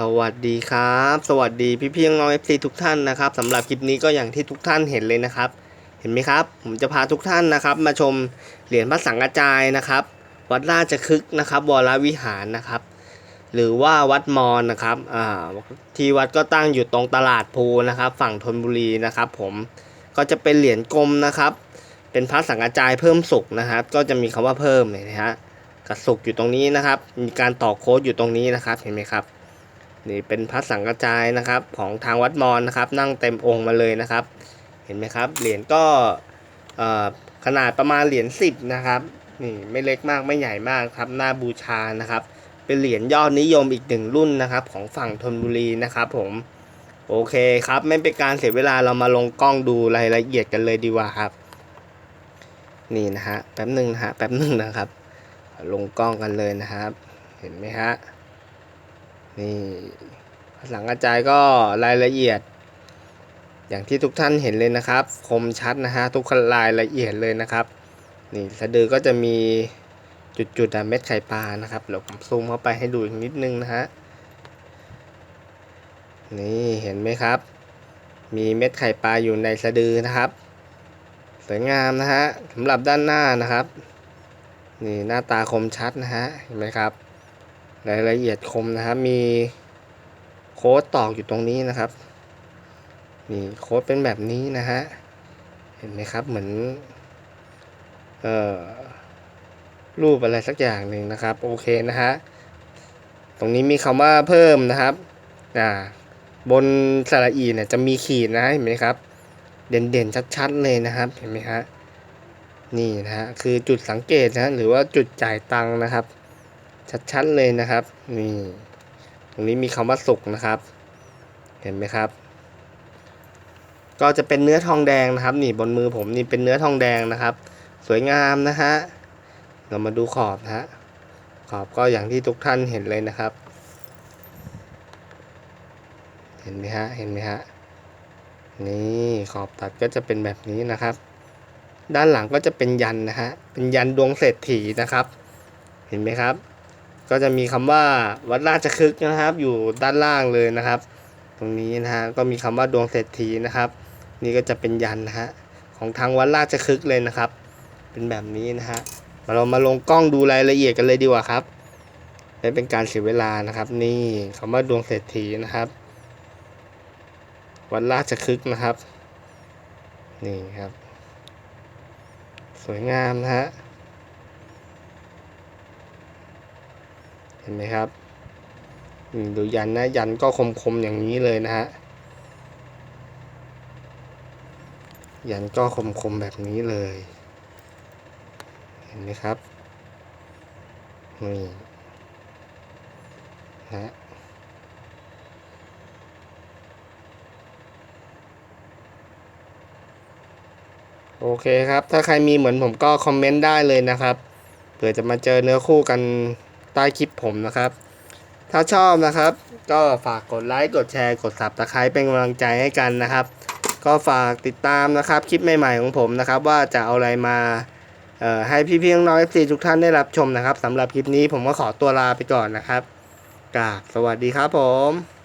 สวัสดีครับ สวัสดีพี่พี่ๆน้องเอฟซีทุกท่านนะครับสำหรับคลิปนี้ก็อย่างที่ทุกท่านเห็นเลยนะครับ เห็นไหมครับ ผมจะพาทุกท่านนะครับ มาชมเหรียญพระสังฆจายนะครับ วัดราชคฤห์นะครับวรวิหารนะครับ หรือว่าวัดมอญนะครับอ่าที่วัดก็ตั้งอยู่ตรงตลาดภูนะครับ ฝั่งธนบุรีนะครับ ผมก็จะเป็นเหรียญกลมนะครับ เป็นพระสังฆจายเพิ่มสุกนะครับ ก็จะมีคำว่าเพิ่มเนี่ยนะฮะกระสุกอยู่ตรงนี้นะครับ มีการต่อโค้ดอยู่ตรงนี้นะครับเห็นไหมครับ นี่เป็นพระสังฆจายนะครับของทางวัดมอญนะครับ นั่งเต็มองค์มาเลยนะครับ เห็นไหมครับ เหรียญก็ขนาดประมาณเหรียญสิบนะครับนี่ไม่เล็กมากไม่ใหญ่มากครับหน้าบูชานะครับ เป็นเหรียญยอดนิยมอีกหนึ่งรุ่นนะครับ ของฝั่งธนบุรีนะครับ ผมโอเคครับ ไม่เป็นการเสียเวลาเรามาลงกล้องดูรายละเอียดกันเลยดีกว่าครับ นี่นะฮะแป๊บหนึ่งนะฮะแป๊บหนึ่งนะครับ ลงกล้องกันเลยนะครับ เห็นไหมฮะ นี่ภาษากระจายก็รายละเอียด อย่างที่ทุกท่านเห็นเลยนะครับ คมชัดนะฮะทุกรายละเอียดเลยนะครับ นี่สะดือก็จะมีจุดๆเม็ดไข่ปลานะครับเดี๋ยวผมซูมเข้าไปให้ดูอีกนิดนึงนะฮะนี่เห็นไหมครับ มีเม็ดไข่ปลาอยู่ในสะดือนะครับ สวยงามนะฮะสำหรับด้านหน้านะครับ นี่หน้าตาคมชัดนะฮะเห็นไหมครับ รายละเอียดคมนะครับ มีโค้ดตอกอยู่ตรงนี้นะครับ นี่โค้ดเป็นแบบนี้นะฮะ เห็นไหมครับเหมือน เอ่อ รูปอะไรสักอย่างหนึ่งนะครับ โอเคนะฮะ ตรงนี้มีคำว่าเพิ่มนะครับอ่าบนสระอีเนี่ยจะมีขีดนะเห็นไหมครับ เด่นๆชัดๆเลยนะครับ เห็นไหมฮะนี่นะฮะคือจุดสังเกตนะหรือว่าจุดจ่ายตังค์นะครับ ชัดๆเลยนะครับนี่ตรงนี้มีคำว่าสุกนะครับ เห็นไหมครับ ก็จะเป็นเนื้อทองแดงนะครับ นี่บนมือผมนี่เป็นเนื้อทองแดงนะครับ สวยงามนะฮะเรามาดูขอบนะฮะขอบก็อย่างที่ทุกท่านเห็นเลยนะครับ เห็นไหมฮะเห็นไหมฮะนี่ขอบตัดก็จะเป็นแบบนี้นะครับ ด้านหลังก็จะเป็นยันนะฮะเป็นยันดวงเศรษฐีนะครับ เห็นไหมครับ ก็จะมีคำว่าวัดราชคฤห์นะครับ อยู่ด้านล่างเลยนะครับ ตรงนี้นะฮะก็มีคำว่าดวงเศรษฐีนะครับ นี่ก็จะเป็นยันนะฮะของทางวัดราชคฤห์เลยนะครับ เป็นแบบนี้นะฮะมาเรามาลงกล้องดูรายละเอียดกันเลยดีกว่าครับไม่เป็นการเสียเวลานะครับ นี่คำว่าดวงเศรษฐีนะครับ วัดราชคฤห์นะครับ นี่ครับ สวยงามนะฮะ เห็นไหมครับดูยันนะยันก็คมๆอย่างนี้เลยนะฮะยันก็คมๆแบบนี้เลย เห็นไหมครับนี่นะฮะโอเคครับ ถ้าใครมีเหมือนผมก็คอมเมนต์ได้เลยนะครับ เผื่อจะมาเจอเนื้อคู่กัน ใต้คลิปผมนะครับ ถ้าชอบนะครับ ก็ฝากกดไลค์กดแชร์กดซับสไครป์เป็นกำลังใจให้กันนะครับ ก็ฝากติดตามนะครับคลิปใหม่ๆของผมนะครับ ว่าจะเอาอะไรมาให้พี่ๆน้องๆ FC ทุกท่านได้รับชมนะครับสำหรับคลิปนี้ผมก็ขอตัวลาไปก่อนนะครับกราบสวัสดีครับผม